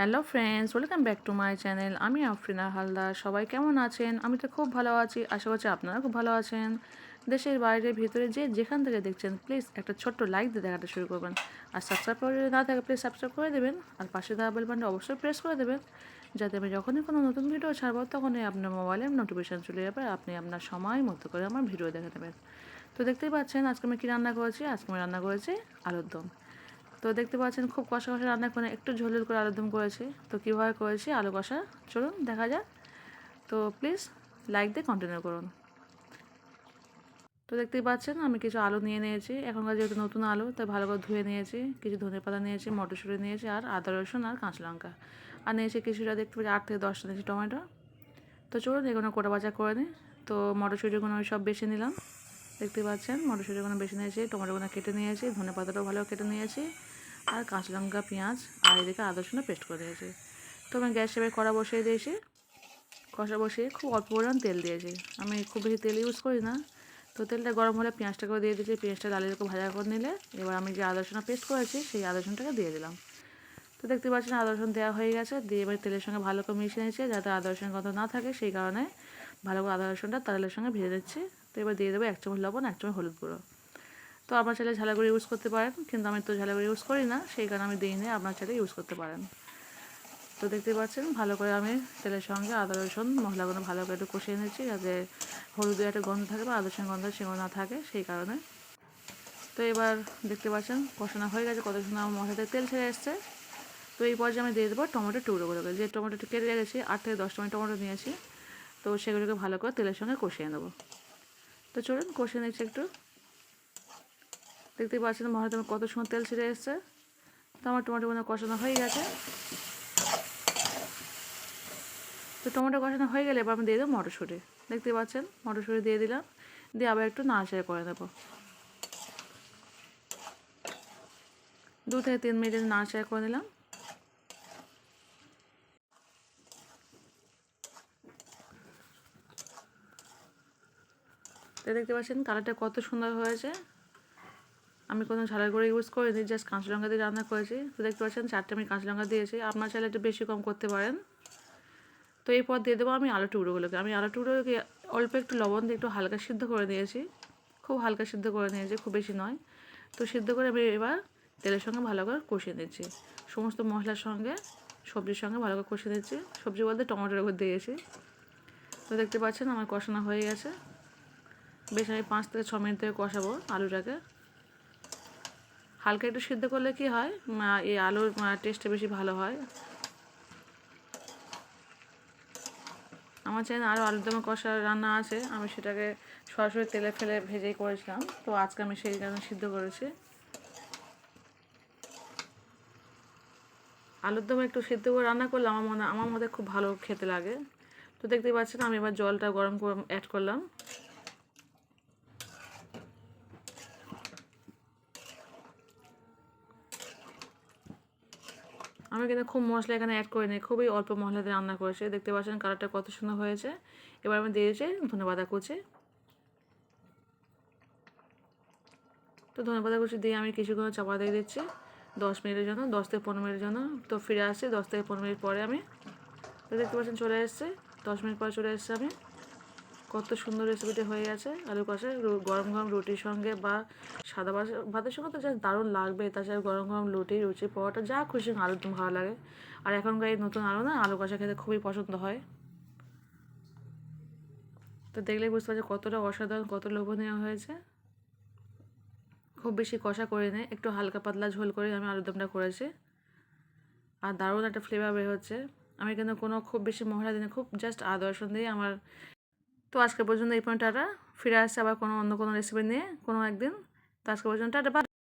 Hello friends, welcome back to my channel. আমি আফরিনা হালদার। সবাই কেমন আছেন? আমি তো খুব ভালো আছি। আশা করছি আপনারা খুব ভালো আছেন। দেশের বাইরে, ভিতরে যে যেখান থেকে দেখছেন প্লিজ একটা ছোট্ট লাইক দিয়ে দেখাটা শুরু করবেন। আর সাবস্ক্রাইব করে না থাকে প্লিজ সাবস্ক্রাইব করে দেবেন। আর পাশে দেওয়া বেল বাটনটা অবশ্যই প্রেস করে দেবেন। যাতে আমি যখনই কোনো নতুন ভিডিও ছাড়বো, তখনই আপনার মোবাইলে নোটিফিকেশান চলে যাবে আপনি আপনার সময় মতো করে আমার ভিডিও দেখে নেবেন। তো দেখতেই পাচ্ছেন, আজকে আমি কী রান্না করেছি? আজকে আমি রান্না করেছি আলুর দম। তো দেখতে পাচ্ছেন খুব কষা কষা রান্না করে একটু ঝোল ঝোল করে আলুর দম করেছি। তো কীভাবে করেছি? আলু কষা। চলুন, দেখা যাক। তো প্লিজ লাইক দিয়ে কন্টিনিউ করুন। তো দেখতেই পাচ্ছেন, আমি কিছু আলু নিয়ে নিয়েছি। এখনকার যেহেতু নতুন আলু, তাই ভালো করে ধুয়ে নিয়েছি। কিছু ধনে পাতা নিয়েছি, মটরশুঁটি নিয়েছি, আর আদা, রসুন, আর কাঁচা লঙ্কা। আর নিয়েছি কিছুটা দেখতে পাচ্ছি আট থেকে দশটা নিয়েছি টমেটো। তো চলুন, এগুলো কোটা বাজা করে নিই। তো মটরশুঁটিগুলো সব বেছে নিলাম। দেখতে পাচ্ছেন মটরশুঁটিগুলো বেশি নিয়েছি টমেটো টমেটোগুলো কেটে নিয়েছি, ধনে পাতাটাও ভালো কেটে নিয়েছি, আর কাঁচা লঙ্কা, পেঁয়াজ, আর এদিকে আদা পেস্ট করে দিয়েছি। তো আমি গ্যাস সেবে কড়া বসিয়ে দিয়েছি, কষা বসিয়ে খুব অল্প পরিমাণ তেল দিয়েছি। আমি খুব বেশি তেল ইউজ করি না। তো তেলটা গরম হলে পেঁয়াজটা করে দিয়ে দিয়েছি, পেঁয়াজটা ডালের ভাজা করে নিলে এবার আমি যে আদা পেস্ট করেছি, সেই আদা দিয়ে দিলাম। তো দেখতে পাচ্ছেন, আদা দেওয়া হয়ে গেছে, দিয়ে এবার তেলের সঙ্গে ভালো করে মিশিয়ে নিয়েছি, যাতে আদা রসুন গন্ধ না থাকে, সেই কারণে ভালো করে আদা রসুনটা তেলের সঙ্গে ভেজে দিচ্ছি এবার দিয়ে দেবো এক চামচ লবণ, এক চামচ হলুদ গুঁড়ো। তো আপনার চাইলে ঝালাগুড়ি ইউজ করতে পারেন, কিন্তু আমি তো ঝালাগুড়ি ইউজ করি না, সেই কারণে আমি দিই না আপনার চাইলে ইউজ করতে পারেন। তো দেখতে পাচ্ছেন, ভালো করে আমি তেলের সঙ্গে আদা, রসুন মশলাগুলো ভালো করে একটু কষিয়ে নিচ্ছি, যাতে হলুদের একটা গন্ধ থাকে বা আদা রসুন গন্ধ সেগুলো না থাকে, সেই কারণে। তো এবার দেখতে পাচ্ছেন, কষানো হয়ে গেছে, কত সুন্দর আমার মশলাতে তেল ছেড়ে এসছে। তো এই পর্যায়ে আমি দিয়ে দেবো টমেটো টুকরোগুলোকে যে টমেটোটা কেটে রেখেছি, আট থেকে দশ আমি টমেটো নিয়েছি, তো সেগুলোকে ভালো করে তেলের সঙ্গে কষিয়ে নেব। তো চলুন, কষিয়ে নিচ্ছি একটু। দেখতেই পাচ্ছেন মশলাতে আমার কত সময় তেল ছেড়ে এসছে। তো আমার টমেটো টমেটোগুলো কষানো হয়ে গেছে। তো টমেটো কষানো হয়ে গেলে এবার আমি দিয়ে দেবো মটরশুঁটি। দেখতে পাচ্ছেন, মটরশুঁটি দিয়ে দিলাম। দিয়ে আবার একটু নাড়াচাড়া করে দেবো দু থেকে তিন মিনিট নাড়াচাড়া করে নিলাম। তো দেখতে পাচ্ছেন, কালারটা কত সুন্দর হয়েছে। আমি কোনো ঝালের গুঁড়ো ইউজ করিনি জাস্ট কাঁচা লঙ্কা দিয়ে রান্না করেছি। তো দেখতে পাচ্ছেন, চারটে আমি কাঁচা লঙ্কা দিয়েছি। আপনার চাইলে একটু বেশি কম করতে পারেন। তো এরপর দিয়ে দেবো আমি আলু টুকরোগুলোকে। আমি আলু টুকরোগুলোকে অল্প একটু লবণ দিয়ে একটু হালকা সিদ্ধ করে নিয়েছি। খুব হালকা সিদ্ধ করে নিয়েছি, খুব বেশি নয়। তো সিদ্ধ করে আমি এবার তেলের সঙ্গে ভালো করে কষিয়ে নিচ্ছি। সমস্ত মশলার সঙ্গে, সবজির সঙ্গে ভালো করে কষিয়ে নিচ্ছি। সবজি বলতে টমেটোর উপর দিয়েছি। তো দেখতে পাচ্ছেন, আমার কষানো হয়ে গেছে। বেশ, আমি পাঁচ থেকে ছ মিনিট থেকে কষাবো আলুটাকে। হালকা একটু সিদ্ধ করলে কি হয় এই আলুর টেস্টটা বেশি ভালো হয়। আমার চাই আরও আলুর দমে কষা রান্না আছে, আমি সেটাকে সরাসরি তেলে ফেলে ভেজেই করেছিলাম। তো আজকে আমি সেই কারণে সিদ্ধ করেছি। আলুর দমে একটু সিদ্ধ করে রান্না করলে আমার মনে, আমার মধ্যে খুব ভালো খেতে লাগে। তো দেখতেই পাচ্ছেন, আমি এবার জলটা গরম অ্যাড করলাম। আমি কিন্তু খুব মশলা এখানে অ্যাড করিনি খুবই অল্প মশলাতে রান্না করেছি। দেখতে পাচ্ছেন কালারটা কত সুন্দর হয়েছে। এবার আমি দিয়েছি ধনেপাতা কুচি। তো ধনেপাতা কুচি দিয়ে আমি কিছুক্ষণ চাপা দিয়ে দিচ্ছি, দশ মিনিটের জন্য, দশ থেকে পনেরো মিনিটের জন্য। তো ফিরে আসছি, দশ থেকে পনেরো মিনিট পরে আমি। তো দেখতে পাচ্ছেন চলে এসছে, দশ মিনিট পরে চলে এসছে আমি। কত সুন্দর রেসিপিটি হয়ে গেছে। আলু কষা গরম গরম রুটির সঙ্গে বা সাদা ভাতের সঙ্গে তো যা দারুণ লাগবে, তাছাড়া গরম গরম রুটি লুচি পরোটা, যা খুশি দম ভালো লাগে। আর এখনকার এই নতুন আলু না, আলু কষা খেতে খুবই পছন্দ হয়। তো দেখলেই বুঝতে পারছি কতটা অসাধারণ, কত লোভনীয় হয়েছে। খুব বেশি কষা করে নেই, একটু হালকা পাতলা ঝোল করে আমি আলুর দমটা করেছি। আর দারুণ একটা ফ্লেভার বের হচ্ছে। আমি কিন্তু কোনো খুব বেশি মশলা দিনে খুব জাস্ট আদা রসুন দিয়ে আমার তো আজকে পর্যন্ত এই পয়েন্টটা টাটা। ফিরে আসছে আবার কোনো অন্য কোনো রেসিপি নিয়ে, কোনো একদিন। তো আজকে পর্যন্ত